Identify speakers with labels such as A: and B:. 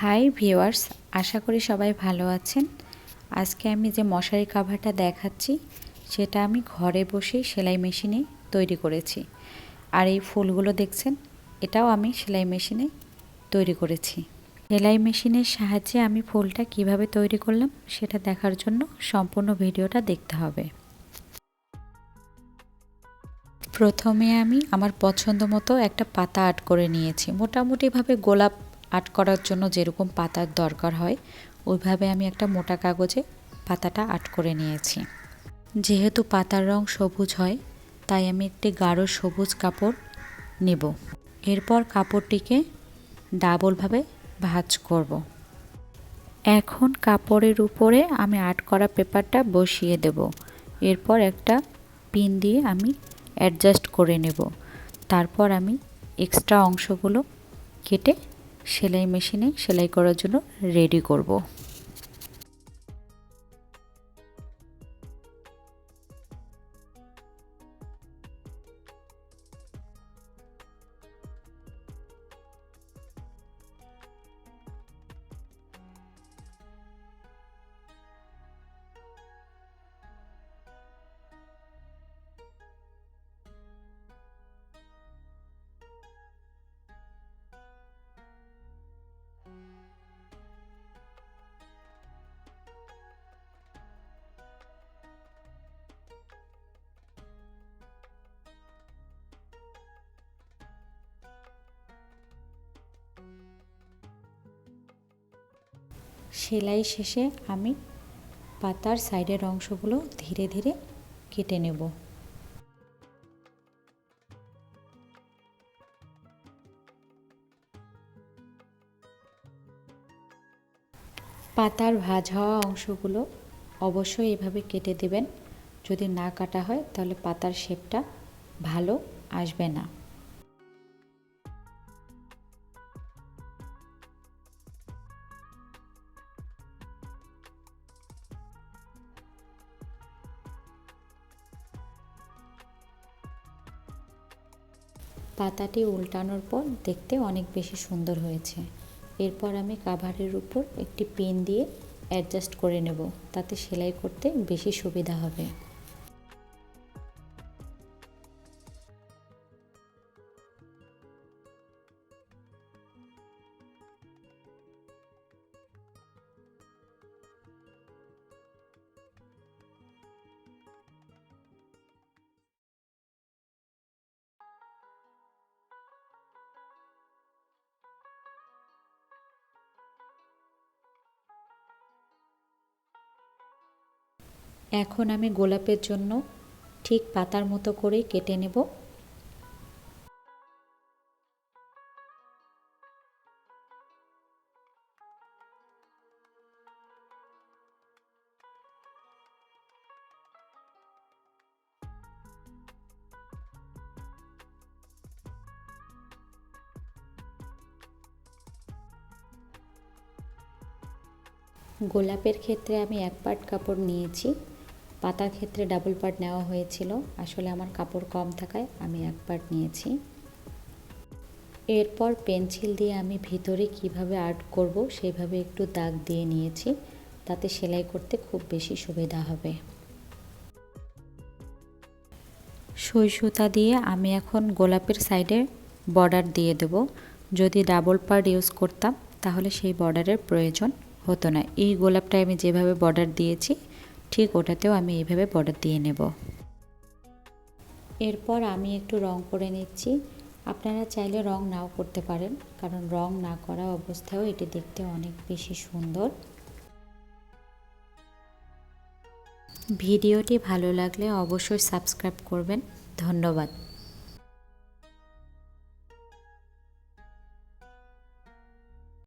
A: Hi viewers, আশা করি সবাই ভালো আছেন। আজকে আমি যে মশারি কাভারটা দেখাচ্ছি, সেটা আমি ঘরে বসেই সেলাই মেশিনে তৈরি করেছি। আর এই ফুলগুলো দেখছেন, এটাও আমি সেলাই মেশিনে তৈরি করেছি। সেলাই মেশিনের সাহায্যে আমি ফুলটা কীভাবে তৈরি করলাম, সেটা দেখার জন্য সম্পূর্ণ ভিডিওটা দেখতে হবে। প্রথমে আমি আমার পছন্দ মতো একটা পাতা আর্ট করে নিয়েছি। মোটামুটিভাবে গোলাপ আর্ট করার জন্য যেরকম পাতার দরকার হয়, ওইভাবে আমি একটা মোটা কাগজে পাতাটা আর্ট করে নিয়েছি। যেহেতু পাতার রং সবুজ হয়, তাই আমি একটি গাঢ় সবুজ কাপড় নেব। এরপর কাপড়টিকে ডাবলভাবে ভাঁজ করব। এখন কাপড়ের উপরে আমি আর্ট করা পেপারটা বসিয়ে দেব। এরপর একটা পিন দিয়ে আমি অ্যাডজাস্ট করে নেব। তারপর আমি এক্সট্রা অংশগুলো কেটে সেলাই মেশিনে সেলাই করার জন্য রেডি করব। সেলাই শেষে আমি পাতার সাইডের অংশগুলো ধীরে ধীরে কেটে নেব। পাতার ভাজ হওয়া অংশগুলো অবশ্যই এভাবে কেটে দেবেন। যদি না কাটা হয় তাহলে পাতার শেপটা ভালো আসবে না। পাতাটি উল্টানোর পর দেখতে অনেক বেশি সুন্দর হয়েছে। এরপর আমি কাভারের উপর একটি পেন দিয়ে অ্যাডজাস্ট করে নেব, তাতে সেলাই করতে বেশি সুবিধা হবে। এখন আমি গোলাপের জন্য ঠিক পাতার মতো করেই কেটে নেব। গোলাপের ক্ষেত্রে আমি এক পাট কাপড় নিয়েছি। পাতার ক্ষেত্রে ডাবল পার্ট নেওয়া হয়েছিল। আসলে আমার কাপড় কম থাকায় আমি এক পার্ট নিয়েছি। এরপর পেন্সিল দিয়ে আমি ভিতরে কীভাবে আর্ট করব সেইভাবে একটু দাগ দিয়ে নিয়েছি। তাতে সেলাই করতে খুব বেশি সুবিধা হবে। সই সুতা দিয়ে আমি এখন গোলাপের সাইডে বর্ডার দিয়ে দেব। যদি ডাবল পার্ট ইউজ করতাম, তাহলে সেই বর্ডারের প্রয়োজন হতো না। এই গোলাপটা আমি যেভাবে বর্ডার দিয়েছি ঠিক ওটাতেও আমি এইভাবে বর্ডার দিয়ে নেব। এরপর আমি একটু রং করে নিচ্ছি। আপনারা চাইলে রং নাও করতে পারেন, কারণ রং না করা অবস্থায়ও এটি দেখতে অনেক বেশি সুন্দর। ভিডিওটি ভালো লাগলে অবশ্যই সাবস্ক্রাইব করবেন। ধন্যবাদ।